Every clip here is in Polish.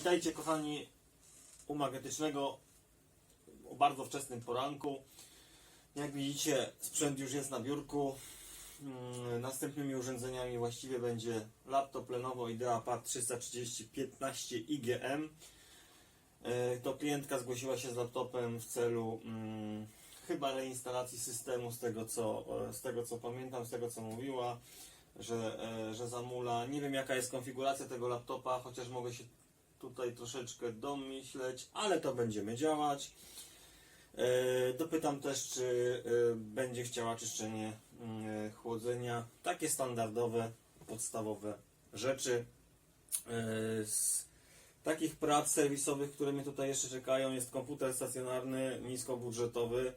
Witajcie kochani u Magnetycznego o bardzo wczesnym poranku. Jak widzicie sprzęt już jest na biurku. Mm, Następnymi urządzeniami właściwie będzie laptop Lenovo IdeaPad 330 15 IGM. To klientka zgłosiła się z laptopem w celu mm, chyba reinstalacji systemu z tego co, e, z tego co pamiętam, z tego co mówiła, że, e, że zamula. Nie wiem jaka jest konfiguracja tego laptopa, chociaż mogę się tutaj troszeczkę domyśleć, ale to będziemy działać. E, Dopytam też, czy e, będzie chciała czyszczenie mm, chłodzenia. Takie standardowe, podstawowe rzeczy. E, Z takich prac serwisowych, które mnie tutaj jeszcze czekają, jest komputer stacjonarny, niskobudżetowy.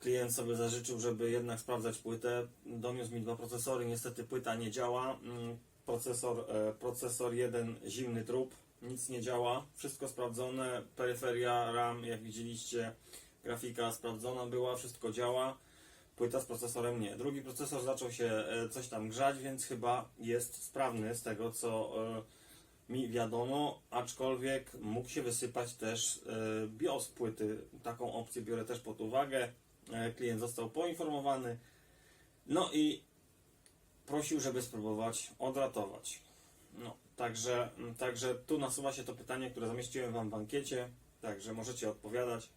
Klient sobie zażyczył, żeby jednak sprawdzać płytę. Doniósł mi dwa procesory, niestety płyta nie działa. Mm, Procesor, e, procesor jeden zimny trup, nic nie działa. Wszystko sprawdzone, peryferia, RAM, jak widzieliście, grafika sprawdzona była, wszystko działa. Płyta z procesorem nie. Drugi procesor zaczął się e, coś tam grzać, więc chyba jest sprawny z tego co e, mi wiadomo, aczkolwiek mógł się wysypać też e, BIOS płyty. Taką opcję biorę też pod uwagę. Klient został poinformowany. No i prosił, żeby spróbować odratować. No, także, także tu nasuwa się to pytanie, które zamieściłem Wam w ankiecie. Także możecie odpowiadać,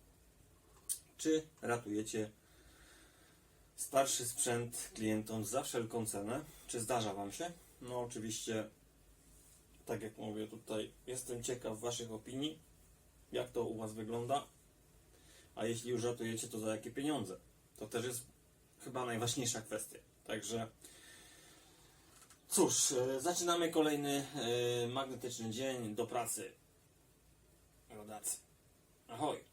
czy ratujecie starszy sprzęt klientom za wszelką cenę. Czy zdarza Wam się? No, oczywiście, tak jak mówię tutaj, jestem ciekaw Waszych opinii, jak to u Was wygląda. A jeśli już ratujecie, to za jakie pieniądze? To też jest chyba najważniejsza kwestia. Także cóż, e, zaczynamy kolejny e, magnetyczny dzień do pracy. Rodacy. Ahoj.